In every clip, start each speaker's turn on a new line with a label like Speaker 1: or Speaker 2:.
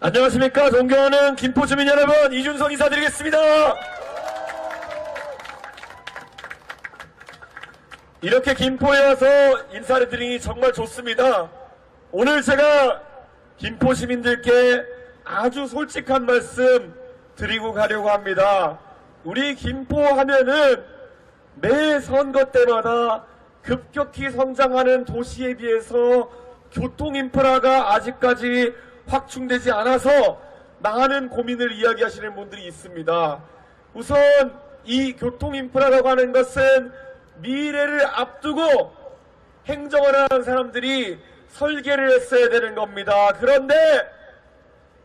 Speaker 1: 안녕하십니까? 존경하는 김포 주민 여러분 이준석 인사드리겠습니다. 이렇게 김포에 와서 인사를 드리니 정말 좋습니다. 오늘 제가 김포 시민들께 아주 솔직한 말씀 드리고 가려고 합니다. 우리 김포 하면은 매 선거 때마다 급격히 성장하는 도시에 비해서 교통 인프라가 아직까지 확충되지 않아서 많은 고민을 이야기하시는 분들이 있습니다. 우선 이 교통 인프라라고 하는 것은 미래를 앞두고 행정을 하는 사람들이 설계를 했어야 되는 겁니다. 그런데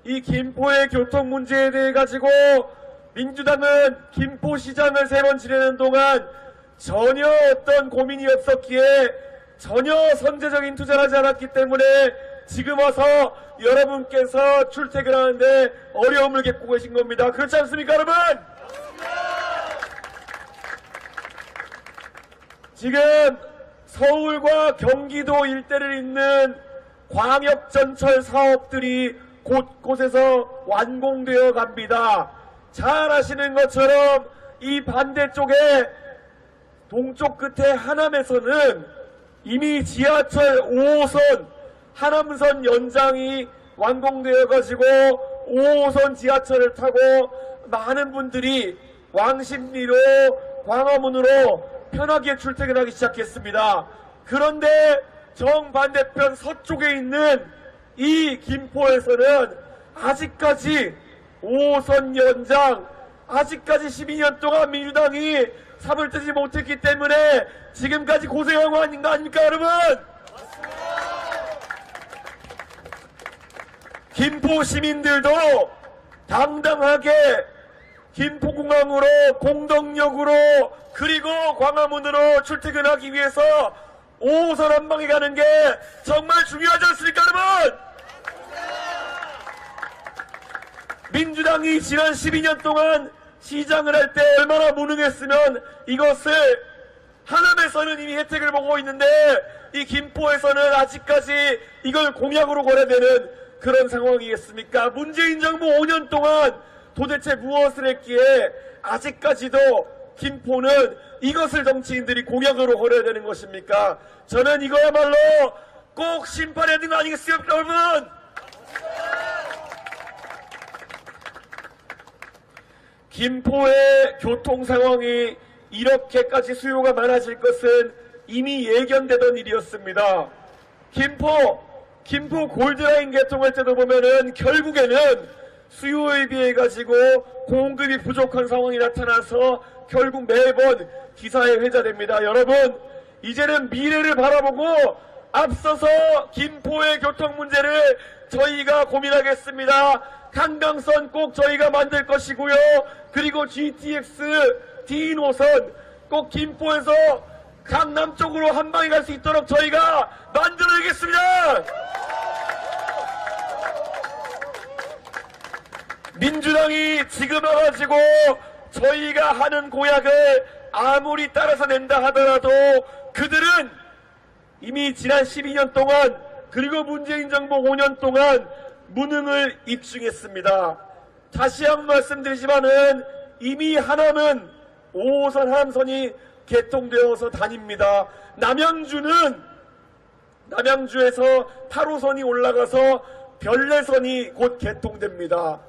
Speaker 1: 이 김포의 교통 문제에 대해 가지고 민주당은 김포시장을 세 번 지내는 동안 전혀 어떤 고민이 없었기에 전혀 선제적인 투자를 하지 않았기 때문에 지금 와서 여러분께서 출퇴근하는데 어려움을 겪고 계신 겁니다. 그렇지 않습니까, 여러분? 지금 서울과 경기도 일대를 잇는 광역전철 사업들이 곳곳에서 완공되어 갑니다. 잘 아시는 것처럼 이 반대쪽에 동쪽 끝에 하남에서는 이미 지하철 5호선 하남선 연장이 완공되어 가지고 5호선 지하철을 타고 많은 분들이 왕십리로 광화문으로 편하게 출퇴근하기 시작했습니다. 그런데 정반대편 서쪽에 있는 이 김포에서는 아직까지 5호선 연장 아직까지 12년 동안 민주당이 삽을 뜨지 못했기 때문에 지금까지 고생한 거 아닌가 아닙니까 여러분? 김포 시민들도 당당하게 김포공항으로 공덕역으로 그리고 광화문으로 출퇴근하기 위해서 5호선 한 방에 가는 게 정말 중요하지 않습니까 여러분? 민주당이 지난 12년 동안 시장을 할 때 얼마나 무능했으면 이것을 하남에서는 이미 혜택을 보고 있는데 이 김포에서는 아직까지 이걸 공약으로 거래되는 그런 상황이겠습니까? 문재인 정부 5년 동안 도대체 무엇을 했기에 아직까지도 김포는 이것을 정치인들이 공약으로 거려야 되는 것입니까? 저는 이거야말로 꼭 심판해야 되는 거 아니겠습니까, 여러분? 김포의 교통 상황이 이렇게까지 수요가 많아질 것은 이미 예견되던 일이었습니다. 김포, 김포 골드라인 개통할 때도 보면은 결국에는 수요에 비해 가지고 공급이 부족한 상황이 나타나서 결국 매번 기사에 회자됩니다. 여러분, 이제는 미래를 바라보고 앞서서 김포의 교통 문제를 저희가 고민하겠습니다. 강강선 꼭 저희가 만들 것이고요. 그리고 GTX D 노선 꼭 김포에서 강남 쪽으로 한 방에 갈 수 있도록 저희가 만들어야겠습니다. 민주당이 지금 와가지고 저희가 하는 공약을 아무리 따라서 낸다 하더라도 그들은 이미 지난 12년 동안 그리고 문재인 정부 5년 동안 무능을 입증했습니다. 다시 한 번 말씀드리지만은 이미 하남은 5호선 하남선이 개통되어서 다닙니다. 남양주는 남양주에서 8호선이 올라가서 별내선이 곧 개통됩니다.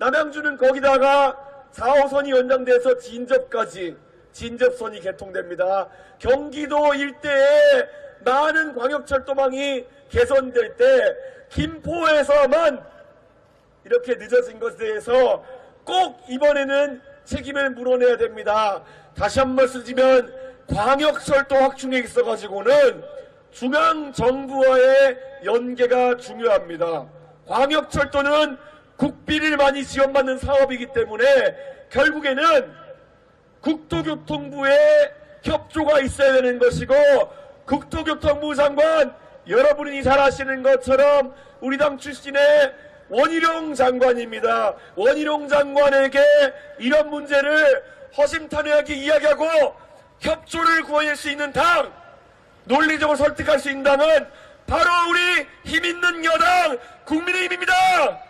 Speaker 1: 남양주는 거기다가 4호선이 연장돼서 진접까지 진접선이 개통됩니다. 경기도 일대에 많은 광역철도망이 개선될 때 김포에서만 이렇게 늦어진 것에 대해서 꼭 이번에는 책임을 물어내야 됩니다. 다시 한번 말씀드리면 광역철도 확충에 있어가지고는 중앙정부와의 연계가 중요합니다. 광역철도는 국비를 많이 지원받는 사업이기 때문에 결국에는 국토교통부의 협조가 있어야 되는 것이고 국토교통부 장관 여러분이 잘 아시는 것처럼 우리 당 출신의 원희룡 장관입니다. 원희룡 장관에게 이런 문제를 허심탄회하게 이야기하고 협조를 구해낼 수 있는 당, 논리적으로 설득할 수 있는 당은 바로 우리 힘있는 여당 국민의힘입니다.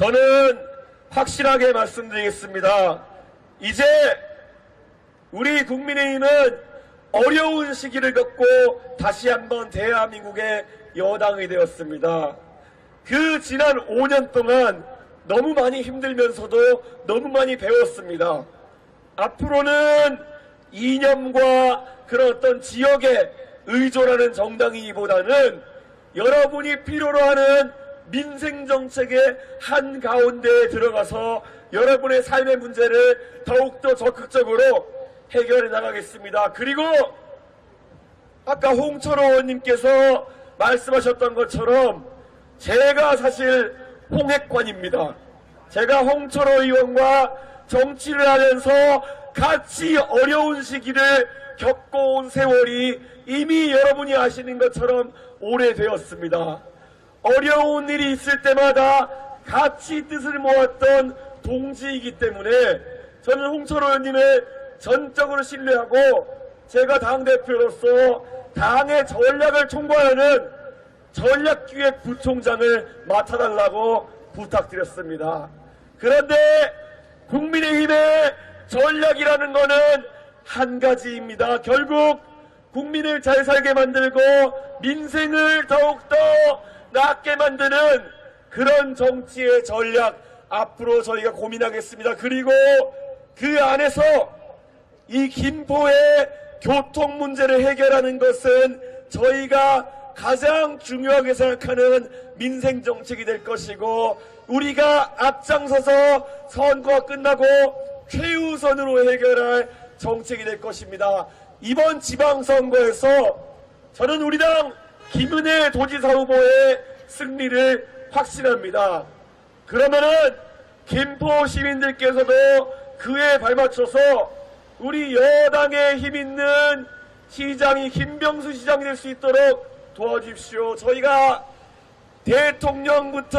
Speaker 1: 저는 확실하게 말씀드리겠습니다. 이제 우리 국민의힘은 어려운 시기를 겪고 다시 한번 대한민국의 여당이 되었습니다. 그 지난 5년 동안 너무 많이 힘들면서도 너무 많이 배웠습니다. 앞으로는 이념과 그런 어떤 지역에 의존하는 정당이기보다는 여러분이 필요로 하는 민생 정책의 한 가운데에 들어가서 여러분의 삶의 문제를 더욱더 적극적으로 해결해 나가겠습니다. 그리고 아까 홍철호 의원님께서 말씀하셨던 것처럼 제가 사실 홍핵관입니다. 제가 홍철호 의원과 정치를 하면서 같이 어려운 시기를 겪어온 세월이 이미 여러분이 아시는 것처럼 오래되었습니다. 어려운 일이 있을 때마다 같이 뜻을 모았던 동지이기 때문에 저는 홍철호 의원님을 전적으로 신뢰하고 제가 당대표로서 당의 전략을 총괄하는 전략기획 부총장을 맡아달라고 부탁드렸습니다. 그런데 국민의힘의 전략이라는 것은 한 가지입니다. 결국 국민을 잘 살게 만들고 민생을 더욱더 낫게 만드는 그런 정치의 전략 앞으로 저희가 고민하겠습니다. 그리고 그 안에서 이 김포의 교통 문제를 해결하는 것은 저희가 가장 중요하게 생각하는 민생 정책이 될 것이고 우리가 앞장서서 선거가 끝나고 최우선으로 해결할 정책이 될 것입니다. 이번 지방선거에서 저는 우리 당 김은혜 도지사 후보의 승리를 확신합니다. 그러면은 김포 시민들께서도 그에 발맞춰서 우리 여당의 힘 있는 시장이 김병수 시장이 될 수 있도록 도와주십시오. 저희가 대통령부터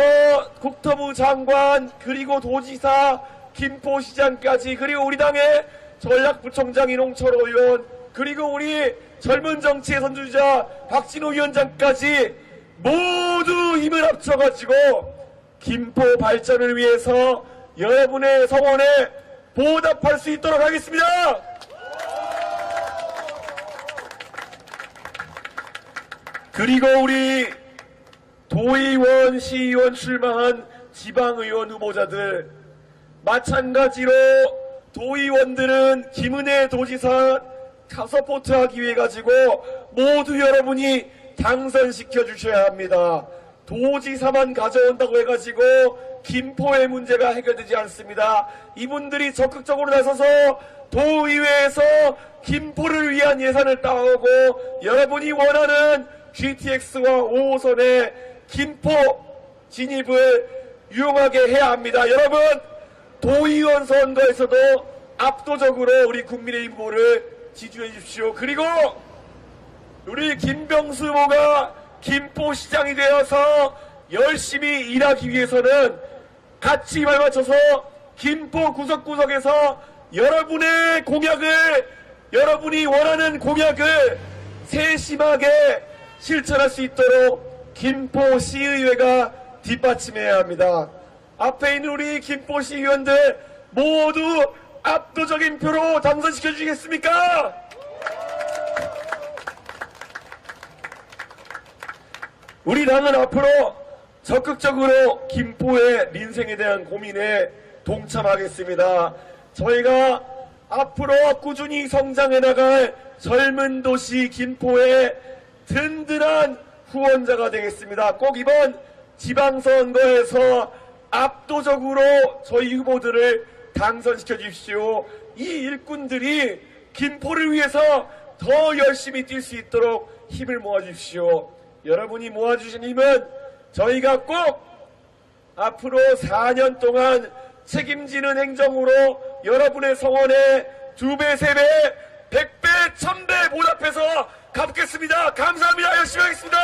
Speaker 1: 국토부 장관 그리고 도지사 김포시장까지 그리고 우리 당의 전략부총장 이농철 의원 그리고 우리 젊은 정치의 선두주자 박진호 위원장까지 모두 힘을 합쳐가지고 김포 발전을 위해서 여러분의 성원에 보답할 수 있도록 하겠습니다. 그리고 우리 도의원, 시의원 출마한 지방의원 후보자들 마찬가지로 도의원들은 김은혜 도지사 서포트 하기 위해 가지고 모두 여러분이 당선시켜 주셔야 합니다. 도지사만 가져온다고 해가지고 김포의 문제가 해결되지 않습니다. 이분들이 적극적으로 나서서 도의회에서 김포를 위한 예산을 따오고 여러분이 원하는 GTX와 5호선의 김포 진입을 유용하게 해야 합니다. 여러분 도의원 선거에서도 압도적으로 우리 국민의힘 후보를 지지해 주십시오. 그리고 우리 김병수 후보가 김포시장이 되어서 열심히 일하기 위해서는 같이 발맞춰서 김포 구석구석에서 여러분의 공약을 여러분이 원하는 공약을 세심하게 실천할 수 있도록 김포시의회가 뒷받침해야 합니다. 앞에 있는 우리 김포시 의원들 모두 압도적인 표로 당선시켜 주시겠습니까? 우리 당은 앞으로 적극적으로 김포의 민생에 대한 고민에 동참하겠습니다. 저희가 앞으로 꾸준히 성장해 나갈 젊은 도시 김포의 든든한 후원자가 되겠습니다. 꼭 이번 지방선거에서 압도적으로 저희 후보들을 당선시켜 주십시오. 이 일꾼들이 김포를 위해서 더 열심히 뛸 수 있도록 힘을 모아 주십시오. 여러분이 모아주신 힘은 저희가 꼭 앞으로 4년 동안 책임지는 행정으로 여러분의 성원에 두 배, 세 배, 백 배, 천배 보답해서 갚겠습니다. 감사합니다. 열심히 하겠습니다.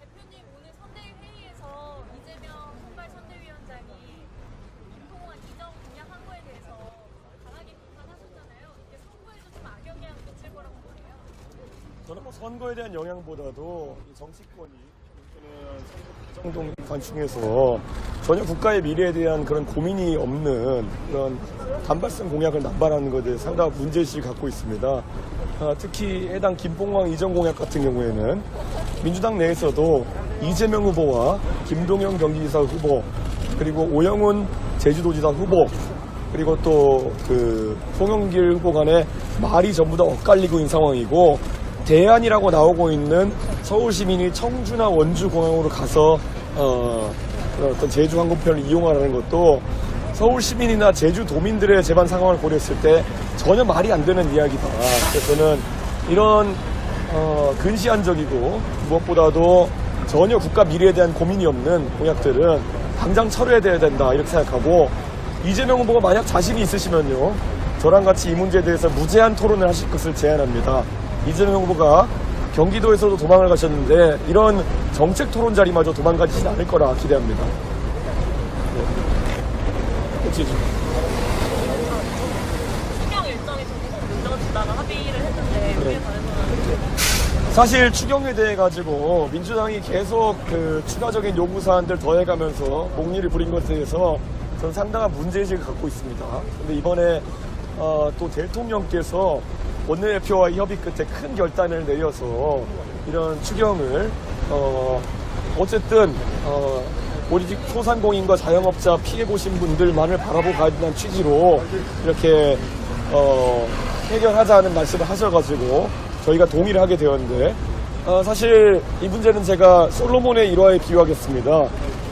Speaker 2: 대표님 오늘 선대위 회의에서 이재명 선발 선대위원장이 김포공항 이전 공약한 거에 대해서 강하게 비판하셨잖아요. 이게 선거에도 좀 악영향 미칠 거라고 보세요.
Speaker 1: 저는 뭐 선거에 대한 영향보다도 이 정치권이 선거 정동 관중에서 전혀 국가의 미래에 대한 그런 고민이 없는 그런 단발성 공약을 남발하는 것에 대해 상당한 문제의식을 갖고 있습니다. 아, 특히 해당 김봉왕 이전 공약 같은 경우에는 민주당 내에서도 이재명 후보와 김동연 경기지사 후보 그리고 오영훈 제주도지사 후보 그리고 또 그 송영길 후보 간의 말이 전부 다 엇갈리고 있는 상황이고 대안이라고 나오고 있는 서울 시민이 청주나 원주 공항으로 가서 어, 어떤 제주 항공편을 이용하라는 것도 서울 시민이나 제주 도민들의 재반 상황을 고려했을 때 전혀 말이 안 되는 이야기다. 그래서 저는 이런 어, 근시안적이고 무엇보다도 전혀 국가 미래에 대한 고민이 없는 공약들은 당장 철회돼야 된다 이렇게 생각하고 이재명 후보가 만약 자신이 있으시면요 저랑 같이 이 문제에 대해서 무제한 토론을 하실 것을 제안합니다. 이재명 후보가 경기도에서도 도망을 가셨는데 이런 정책 토론 자리마저 도망가지진 않을 거라 기대합니다. 네. 혹시 좀-
Speaker 2: 추경 일정이 민정수다가 합의를 했는데 여기에 관해서는
Speaker 1: 사실 추경에 대해 가지고 민주당이 계속 그 추가적인 요구 사안들 더해가면서 목리를 부린 것에 대해서 저는 상당한 문제의식을 갖고 있습니다. 근데 이번에 어, 또 대통령께서 원내대표와의 협의 끝에 큰 결단을 내려서 이런 추경을 어, 어쨌든 어, 오직 소상공인과 자영업자 피해 보신 분들만을 바라보고 가야 된다는 취지로 이렇게 어, 해결하자는 말씀을 하셔가지고 저희가 동의를 하게 되었는데 어, 사실 이 문제는 제가 솔로몬의 일화에 비유하겠습니다.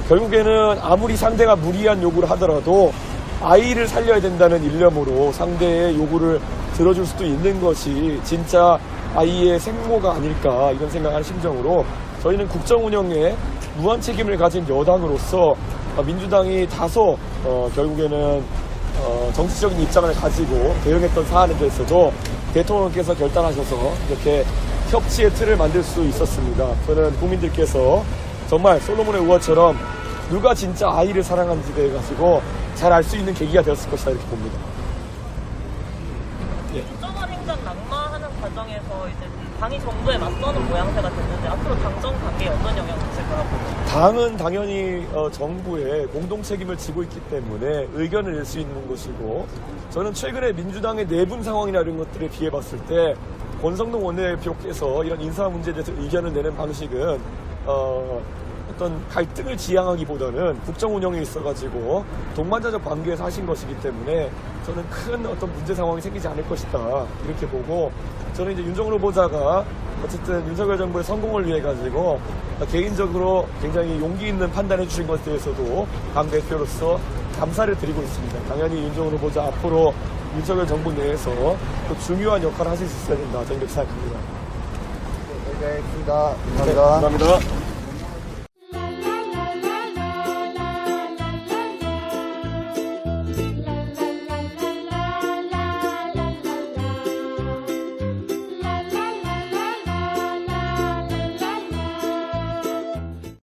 Speaker 1: 결국에는 아무리 상대가 무리한 요구를 하더라도 아이를 살려야 된다는 일념으로 상대의 요구를 들어줄 수도 있는 것이 진짜 아이의 생모가 아닐까 이런 생각하는 심정으로 저희는 국정 운영에 무한 책임을 가진 여당으로서 어, 민주당이 다소 어, 결국에는 어, 정치적인 입장을 가지고 대응했던 사안에 대해서도 대통령께서 결단하셔서 이렇게 협치의 틀을 만들 수 있었습니다. 저는 국민들께서 정말 솔로몬의 우화처럼 누가 진짜 아이를 사랑하는지에 대해 가지고 잘 알 수 있는 계기가 되었을 것이다 이렇게 봅니다.
Speaker 3: 국정원 행정 낙마하는 과정에서 이제 당이 정부에 맞서는 모양새가 됐는데 앞으로 당정 관계에 어떤 영향을 미칠 거라고 보세요?
Speaker 1: 당은 당연히 어, 정부의 공동 책임을 지고 있기 때문에 의견을 낼 수 있는 것이고 저는 최근에 민주당의 내분 상황이나 이런 것들에 비해 봤을 때 권성동 원내대표께서 이런 인사 문제에 대해서 의견을 내는 방식은 어, 어떤 갈등을 지향하기보다는 국정 운영에 있어가지고 동반자적 관계에서 하신 것이기 때문에 저는 큰 어떤 문제 상황이 생기지 않을 것이다 이렇게 보고 저는 이제 윤석열 후보자가 어쨌든 윤석열 정부의 성공을 위해 가지고 개인적으로 굉장히 용기 있는 판단해 주신 것에 대해서도 당 대표로서 감사를 드리고 있습니다. 당연히 윤석열 후보자 앞으로 윤석열 정부 내에서 또 중요한 역할을 하실 수 있어야 된다 저는 이렇게 생각합니다.
Speaker 4: 네, 알겠습니다.
Speaker 1: 네,
Speaker 4: 감사합니다.
Speaker 1: 감사합니다.